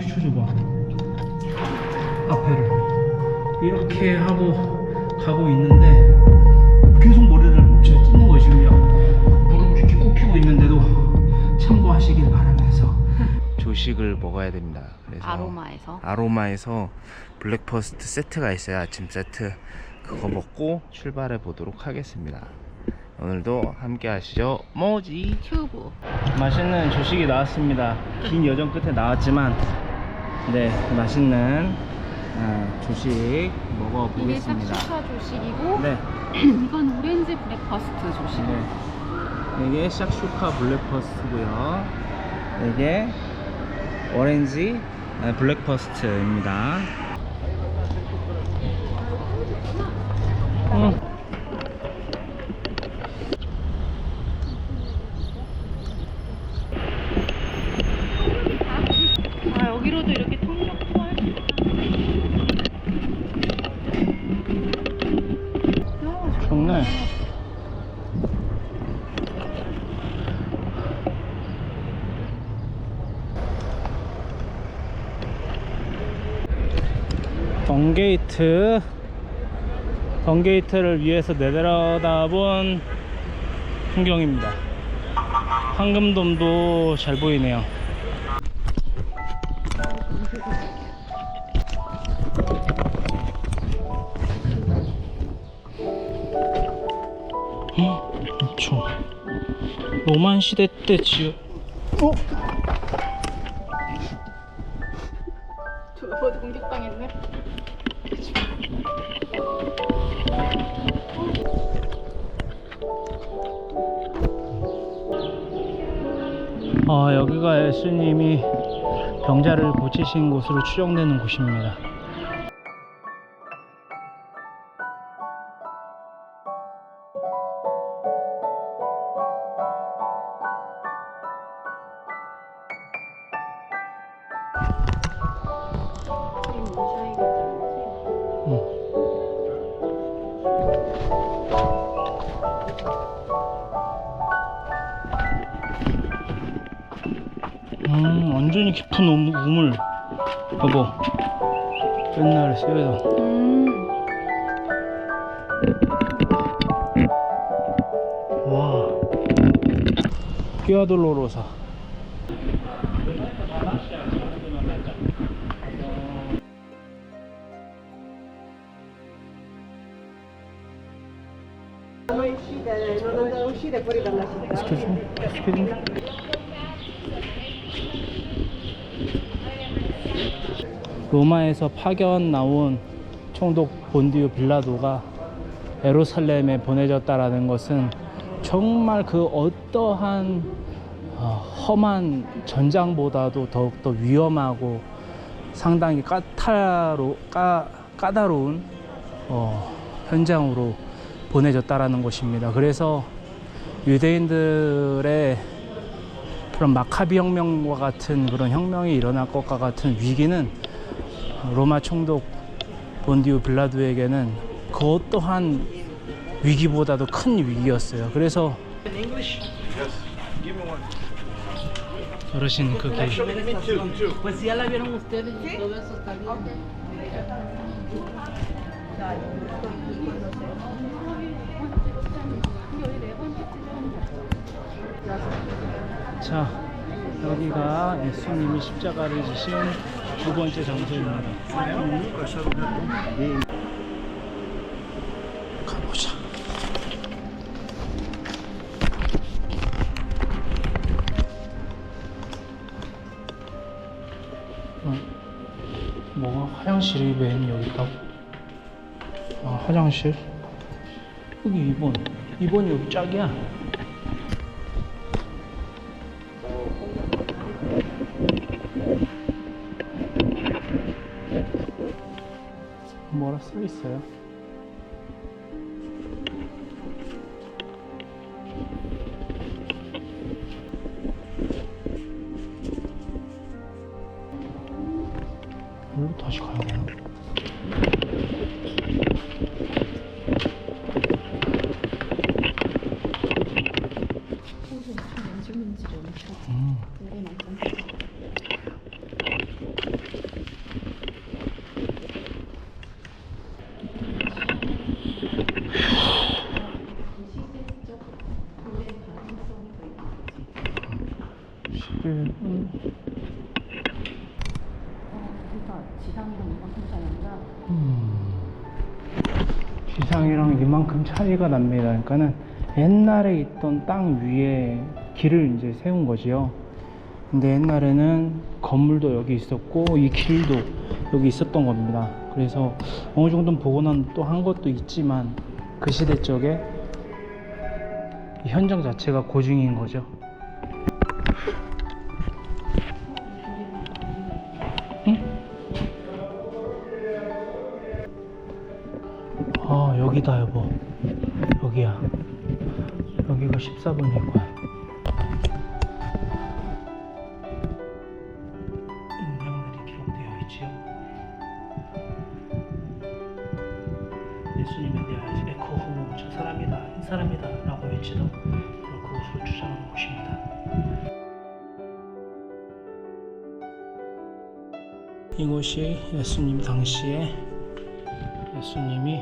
비춰줘봐 앞에를 이렇게 하고 가고 있는데 계속 머리를 제가 찢는 거예요 지금 야 무릎 이렇게 꼽히고 있는데도 참고하시길 바라면서. 조식을 먹어야 됩니다. 그래서 아로마에서? 아로마에서 블랙퍼스트 세트가 있어요 아침 세트. 그거 먹고 출발해 보도록 하겠습니다. 오늘도 함께 하시죠. 모지? 튜브. 맛있는 조식이 나왔습니다. 긴 여정 끝에 나왔지만 네 맛있는 아, 조식 먹어 이게 보겠습니다. 싹슈카 조식이고 네, 이건 오렌지 브렉퍼스트 조식. 네. 이게 샥슈카 블랙퍼스트고요. 이게 오렌지 아, 블랙퍼스트입니다 음. 아 여기로도 이렇게 통역 투어할 수 있다 좋네 덩 게이트. 덩게이트를 위해서 내려다본 풍경입니다. 황금돔도 잘 보이네요. 로만 시대 때 지어 어? 예수님이 병자를 고치신 곳으로 추정되는 곳입니다 음 완전히 깊은 우- 우물 여보 옛날에 쓰여던 음와 città. Excuse me, 로마에서 파견 나온 총독 본디우 빌라도가 에루살렘에 보내졌다라는 것은 정말 그 어떠한 어, 험한 전장보다도 더욱더 위험하고 상당히 까다로, 까, 까다로운 어, 현장으로 보내졌다라는 것입니다. 그래서 유대인들의 그런 마카비 혁명과 같은 그런 혁명이 일어날 것과 같은 위기는 로마 총독 본디우 빌라도에게는 그 어떠한 위기보다도 큰 위기였어요. 그래서 어르신 그 bien. 자, 여기가 예수님이 십자가를 지신 두 번째 장소입니다. 가보자. 어, 뭐가 화장실이 맨 여기 있다고? 아, 화장실? 여기 2번. 2번이 여기 짝이야. 써 있어요? 지상이랑 이만큼 차이가 납니다. 그러니까는 옛날에 있던 땅 위에 길을 이제 세운 거지요. 근데 옛날에는 건물도 여기 있었고 이 길도 여기 있었던 겁니다. 그래서 어느 정도 복원은 또 한 것도 있지만 그 시대 쪽에 이 현장 자체가 고증인 거죠. 14번일 거야 인명들이 기록되어 있지요. 예수님에 대하여 에코 호모 저 사람이다 이 사람이다 라고 외치던 바로 그곳으로 주장하는 곳입니다. 이곳이 예수님 당시에 예수님이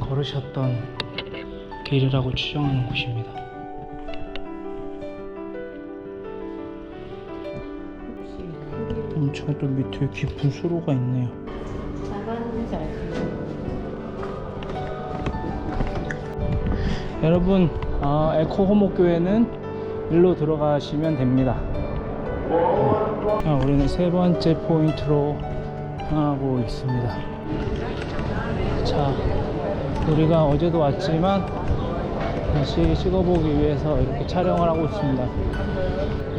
걸으셨던 길이라고 추정하는 곳입니다. 엄청 또 밑에 깊은 수로가 있네요. 여러분, 아, 에코 호모 교회는 일로 들어가시면 됩니다. 자, 우리는 세 번째 포인트로 향하고 있습니다. 자, 우리가 어제도 왔지만 다시 찍어보기 위해서 이렇게 촬영을 하고 있습니다.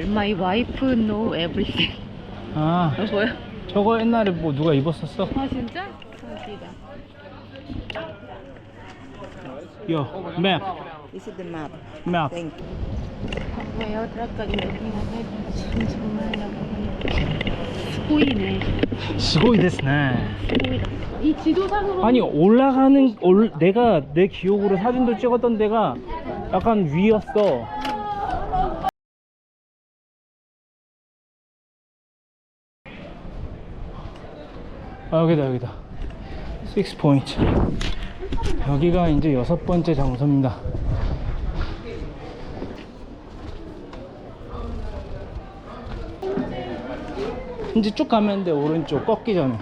Google. My wife know everything. 아, 어, 뭐야? 저거 옛날에 뭐 누가 입었었어? 아 진짜? 웃기다. 요, 맵, This is the map. 맵. Thank you. 뭐예요? 드라까지 여기 하면 참 정말 스고이네. 스고이 데스네. 스고이다. 이 지도상으로 아니 올라가는 올, 내가 내 기억으로 사진도 찍었던 데가 약간 위였어. 아 여기다 여기다. 6 포인트. 여기가 이제 여섯 번째 장소입니다. 이제 쭉 가면 돼 오른쪽 꺾기 전에.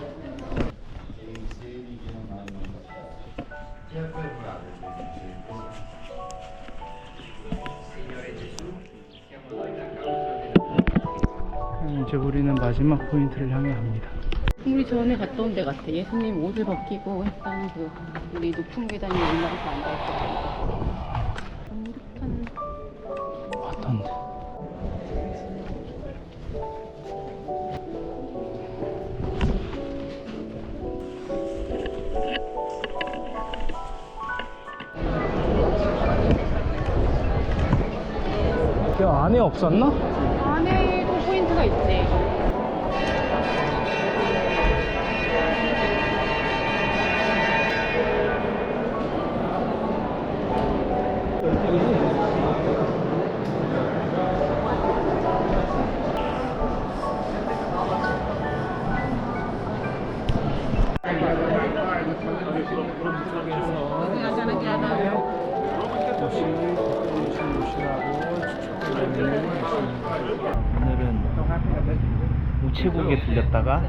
이제 우리는 마지막 포인트를 향해 갑니다. 우리 전에 온데 같아. 예수님 옷을 벗기고 했던 그 우리 높은 계단이 올라가서 앉아있었던 듯한 어떤데? 야 안에 없었나? 오늘은 우체국에 들렸다가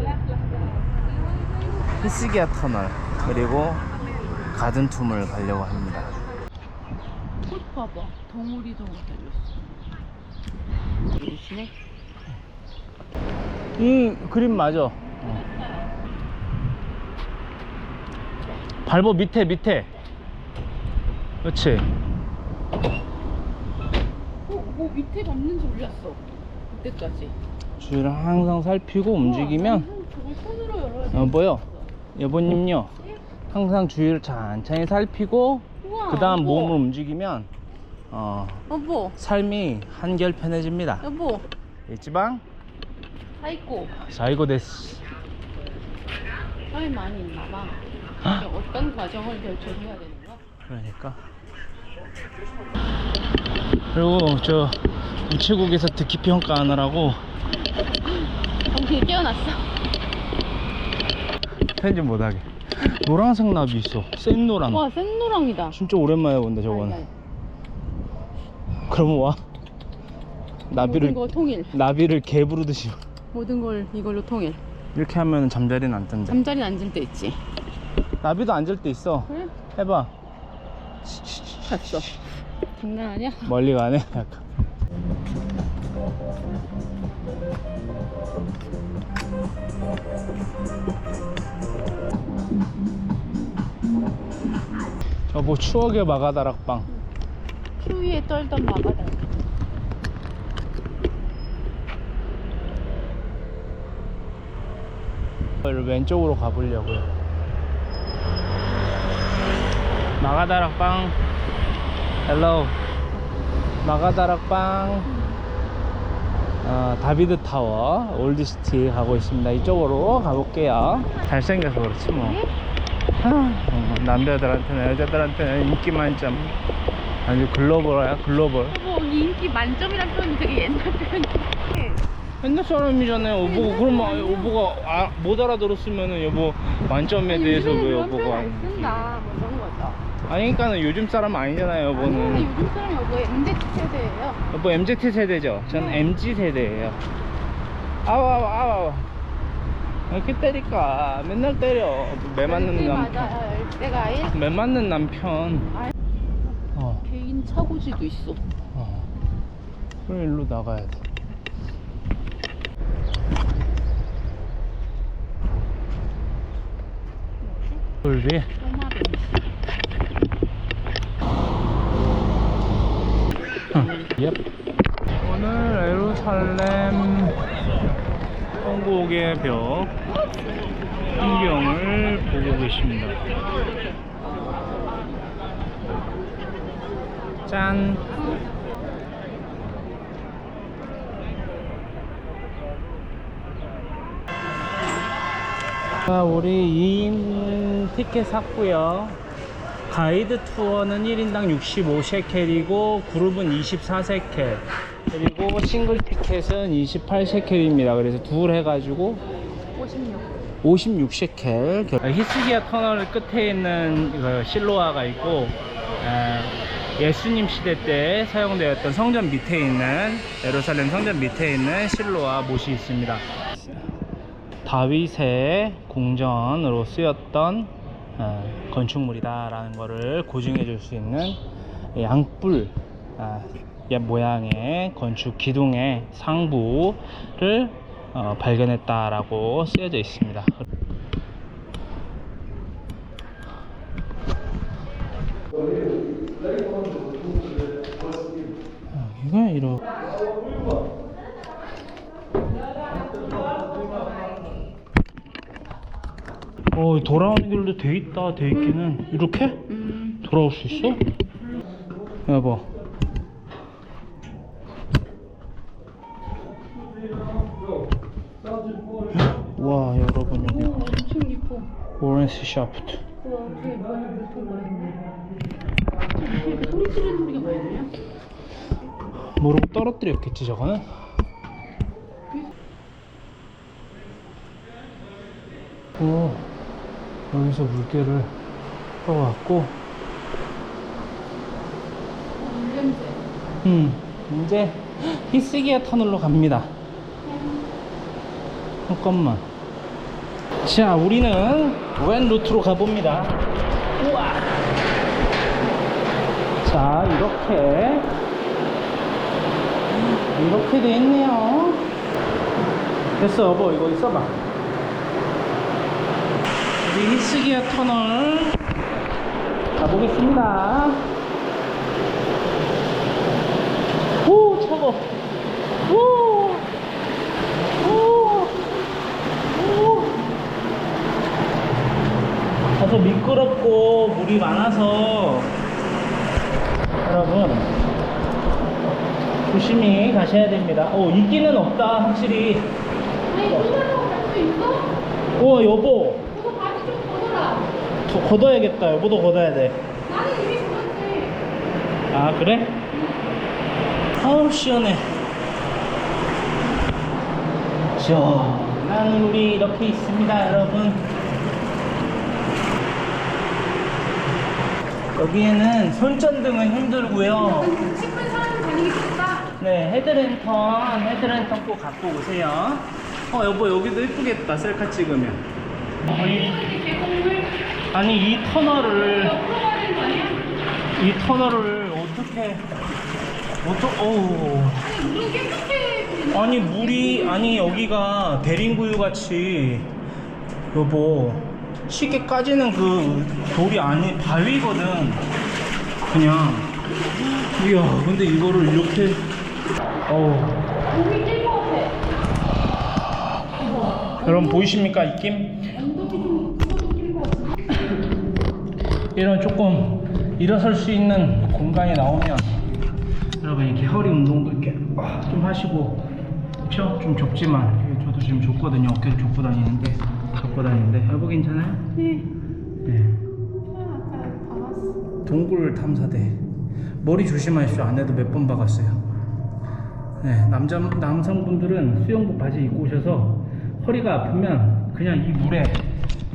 히스기야 터널 그리고 가든 툼을 가려고 합니다. 꽃 봐봐. 덩어리도 달렸어. 이러시네. 이 그림 맞아. 어. 밟어 밑에 밑에. 그렇지. 어, 뭐 밑에 밟는지 몰랐어. 그때까지. 주위를 항상 살피고 움직이면 저걸 손으로 열어야 돼. 여보요. 여보님요. 항상 주위를 천천히 살피고 우와, 그 다음 여보. 몸을 움직이면 어, 여보, 삶이 한결 편해집니다. 여보, 사이코. 사이고 데스. 사이 많이 있나 봐. 어떤 과정을 결정해야 되는 거야? 그러니까. 그리고 저 우체국에서 듣기 평가하느라고 정신이 깨어났어. 편집 못하게 노란색 나비 있어 센 노랑 와 생노랑이다. 진짜 오랜만에 본다 저거는 아니, 그러면 와. 나비를 모든 거 통일. 나비를 개 부르듯이 모든 걸 이걸로 통일. 이렇게 하면 잠자리는 안 뜬다 잠자리 앉을 때 있지. 나비도 앉을 때 있어 그래? 해봐 갔어. 장난 아니야? 멀리 가네 약간 여보 추억의 마가다락방 추위에 떨던 마가다. 왼쪽으로 가보려고요 마가다락방 헬로 마가다락방 어, 다비드 타워 올드시티 가고 있습니다. 이쪽으로 가볼게요. 잘생겨서 그렇지 뭐. 아, 어, 남자들한테는 여자들한테는 인기 만점. 아주 글로벌이야 글로벌. 여보 이 인기 만점이란 표현이 되게 옛날 표현이야. 옛날 사람이잖아요. 여보가 그러면 여보가 아, 못 알아들었으면은 여보 만점에 대해서 왜 여보가 안 쓴다. 아니 그러니까는 요즘 사람 아니잖아요 아니 여보는 요즘 사람이 여보 MZ 세대예요. 여보 MZ 세대죠 전 네. MG 세대예요 아우 아우 아우 아우 이렇게 때릴까 맨날 때려 매 맞는 열대 남편 맞아요. 열대가 아예 매 맞는 남편 아이. 어, 개인 차고지도 있어. 어. 그럼 일로 나가야 돼 돌비 꼬마뱀. 예. 오늘 예루살렘 천국의 벽 풍경을 보고 계십니다. 짠. 자, 우리 2인 티켓 샀고요. 가이드 투어는 1인당 65셰켈이고 그룹은 24셰켈 그리고 싱글 티켓은 28셰켈입니다. 그래서 둘 해가지고 56. 56셰켈 히스기야 터널 끝에 있는 그 실로아가 있고 에, 예수님 시대 때 사용되었던 성전 밑에 있는 예루살렘 성전 밑에 있는 실로아 못이 있습니다. 다윗의 궁전으로 쓰였던 어, 건축물이다라는 것을 고증해 줄 수 있는 양뿔 아, 옛 모양의 건축 기둥의 상부를 어, 발견했다라고 쓰여져 있습니다. 여기가 이렇게 어, 돌아오는 길도 돼 있다, 돼 있기는. 이렇게? 음. 돌아올 수 있어? 여보. 와, 여러분, 여기 오, 엄청 이뻐. 오렌스 샤프트. 우와, 되게 뭐야, 물통 뭐야. 이렇게 소리 지르는 소리가 많이 들려? 모르고 떨어뜨렸겠지, 저거는? 오, 여기서 물개를 떠왔고, 냄새. 음, 이제 히스기야 터널로 갑니다. 잠깐만. 자, 우리는 왼 루트로 가봅니다. 우와. 자, 이렇게. 이렇게 돼 있네요. 됐어, 여보. 이거 있어봐. 우리 히스기야 터널 가보겠습니다. 오 차고 오 오, 오. 가서 미끄럽고 물이 많아서 여러분 조심히 가셔야 됩니다. 오 있기는 없다 확실히. 아니, 있어? 오 여보. 더 걷어야겠다. 여보도 걷어야 돼. 나는 이미 걷었지. 아, 그래? 아우, 시원해. 시원한 우리 이렇게 있습니다, 여러분. 여기에는 손전등은 힘들고요. 네, 헤드랜턴, 헤드랜턴 꼭 갖고 오세요. 어, 여보, 여기도 이쁘겠다. 셀카 찍으면. 어, 이- 이렇게 공을 아니, 이 터널을, 이 터널을 어떻게, 어떠, 어우. 아니, 물이, 아니, 여기가 대림구유 같이, 여보, 쉽게 까지는 그 돌이 아니, 바위거든. 그냥. 이야, 근데 이거를 이렇게, 어우. 여러분 보이십니까 입김? 이런 조금 일어설 수 있는 공간이 나오면 여러분 이렇게 허리 운동도 이렇게 아, 좀 하시고 그쵸? 좀 좁지만 저도 지금 좁거든요 어깨를 좁고 다니는데 좁고 다니는데 여보 괜찮아요? 네. 네. 동굴 탐사대 머리 조심하십시오 안에도 몇 번 박았어요 네, 남자 남성분들은 수영복 바지 입고 오셔서 허리가 아프면 그냥 이 물에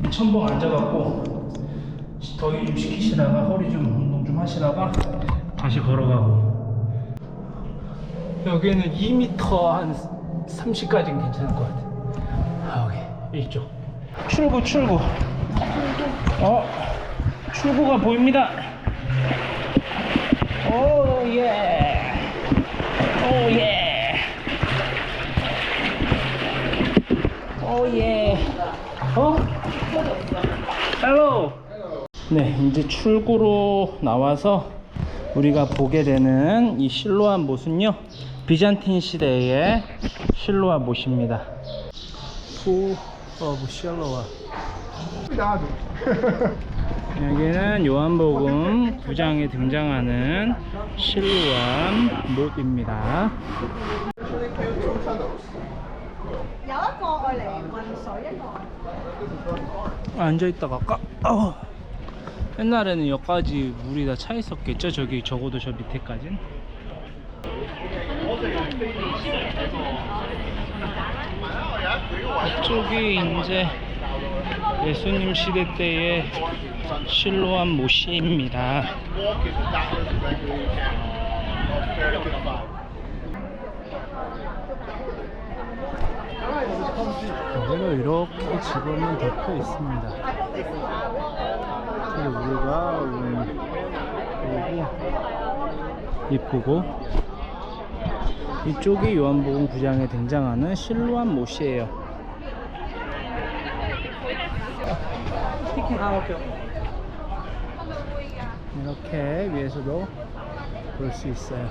이 첨벙 앉아갖고 더위 좀 식히시다가 허리 좀 운동 좀 하시다가 다시 걸어가고. 여기는 2m 한 30까지는 괜찮을 것 같아. 아 여기 이쪽. 출구 출구. 어 출구가 보입니다. 오예. 오예. 오예. 어? 헬로 네, 이제 출구로 나와서 우리가 보게 되는 이 실로아 못은요, 비잔틴 시대의 실로아 못입니다. 수 오브 실로아. 여기는 요한복음 9장에 등장하는 실로아 못입니다. 앉아있다가 까, 어. 옛날에는 여기까지 물이 다 차 있었겠죠? 저기 적어도 저 밑에까진 이쪽이 이제 예수님 시대 때의 실로암 모시입니다. 여기가 이렇게 지금은 덮여 있습니다. 우리가 음, 오고 이쁘고 이쪽이 요한복음 9장에 등장하는 실로암 못이에요. 이렇게 위에서도 볼 수 있어요.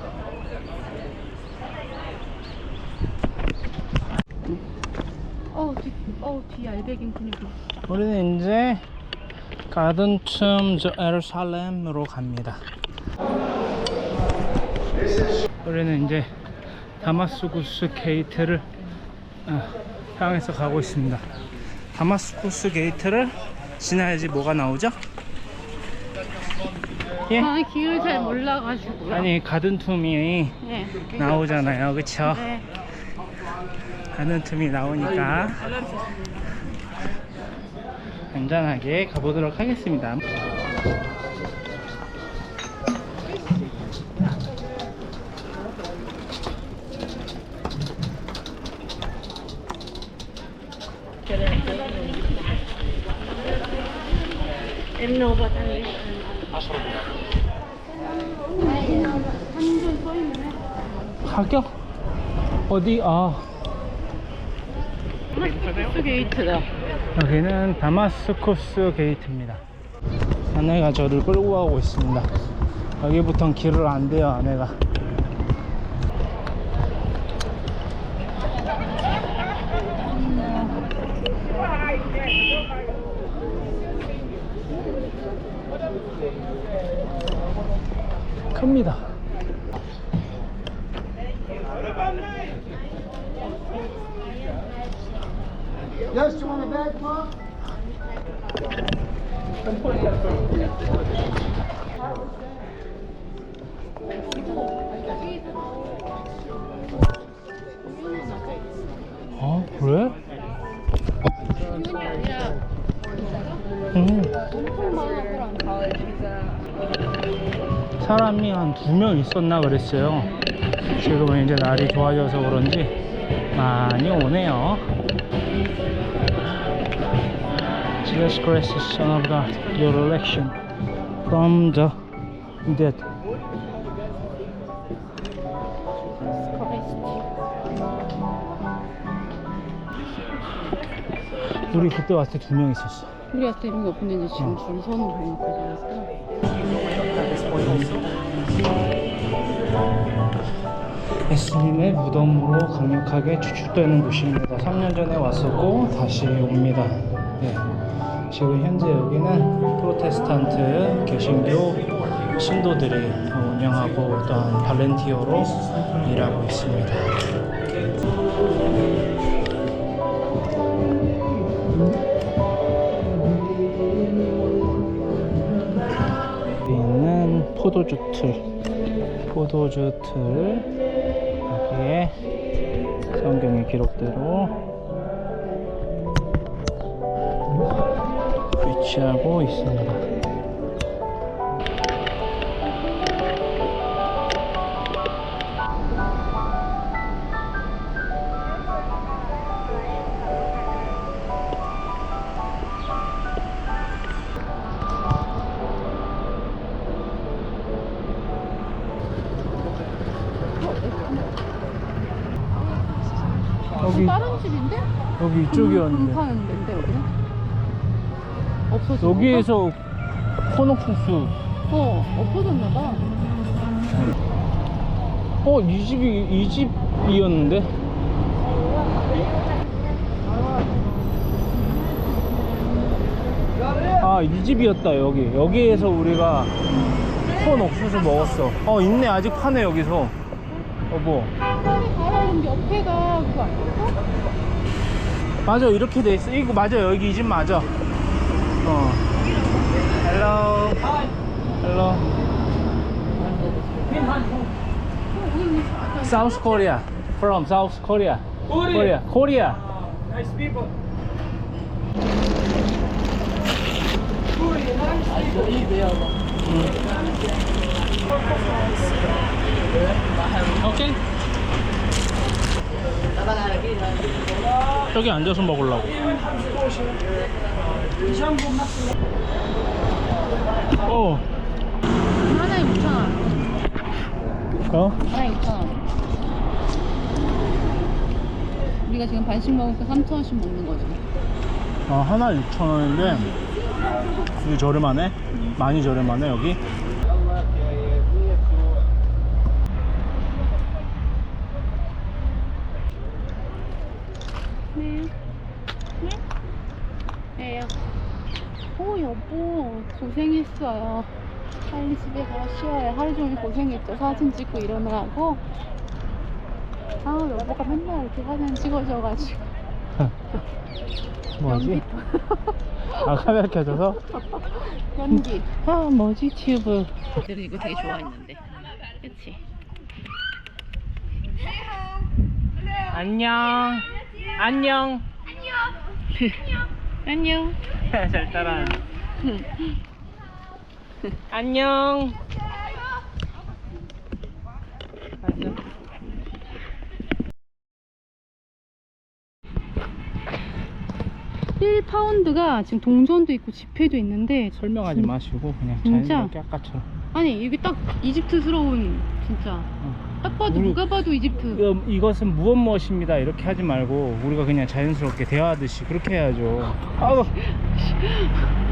어우 뒤, 어우 뒤 알배긴 근육이. 우리는 이제 가든툼 저 에르살렘으로 갑니다. 우리는 이제 다마스쿠스 게이트를 어, 향해서 가고 있습니다. 다마스쿠스 게이트를 지나야지 뭐가 나오죠? 예? 아 길을 잘 몰라가지고. 아니 가든툼이 네. 나오잖아요, 그쵸? 네. 가든툼이 나오니까 안전하게 가보도록 하겠습니다. 가격? 어디? 아 게이트다. 여기는 다마스쿠스 게이트입니다. 아내가 저를 끌고 가고 있습니다. 여기부턴 길을 안 돼요, 아내가. 큽니다. 아, 그래? 진짜 사람이 한 두 명 있었나 그랬어요. 지금은 이제 날이 좋아져서 그런지 많이 오네요. Jesus Christ, Son of God, your election from the dead. 우리 그때 왔을 때 두 명 있었어. 우리 한테 이런 게 없는데 지금 줄 서는 갈목까지 왔어 예수님의 무덤으로 강력하게 추출되는 곳입니다. 3년 전에 왔었고 다시 옵니다. 네. 지금 현재 여기는 프로테스탄트 개신교 신도들이 운영하고 또한 발렌티어로 일하고 있습니다. 여기 있는 포도주 틀, 포도주 틀 여기에 성경의 기록대로 위치하고 있습니다. 여기 다른 집인데? 여기 안 이쪽이었는데 파는 데인데 여기는? 없어진 여기에서 건가? 어 없어졌나봐. 어 이 집이 이 집이었는데? 아 이 집이었다 여기. 여기에서 우리가 콘 옥수수 먹었어. 어 있네 아직 파네 여기서. 근데 옆에가 그거 아니었어? 맞아 이렇게 돼 있어. 이거 맞아 여기 이 집 맞아 어 헬로 헬로 South Korea from South Korea Korea Korea 오케이 여기 앉아서 먹으려고 어, 하나에 6,000원. 어? 하나에 6,000원. 우리가 지금 반씩 먹으니까 3,000원씩 먹는 거지. 어, 하나 6,000원인데 여기 저렴하네? 많이 저렴하네 여기 네. 네? 네요. 오, 여보, 고생 했어요. 빨리 집에 가서 쉬어요. 하루 종일 고생했죠. 사진 찍고 일어나고. 아, 여보가 맨날 이렇게 사진 찍어줘가지고. 뭐지? 아 카메라 켜져서? 연기. 아 뭐지 튜브 내가 이거 되게 좋아했는데. 그치? 안녕 안녕 안녕. 잘 따라 안녕. 맞아. 1파운드가 지금 동전도 있고 지폐도 있는데 설명하지 마시고 그냥 진짜? 자연스럽게 아까처럼. 아니 이게 딱 이집트스러운 진짜. 딱 봐도 우리- 누가 봐도 이집트. 이거, 이것은 무엇 무엇입니다. 이렇게 하지 말고 우리가 그냥 자연스럽게 대화하듯이 그렇게 해야죠. 아우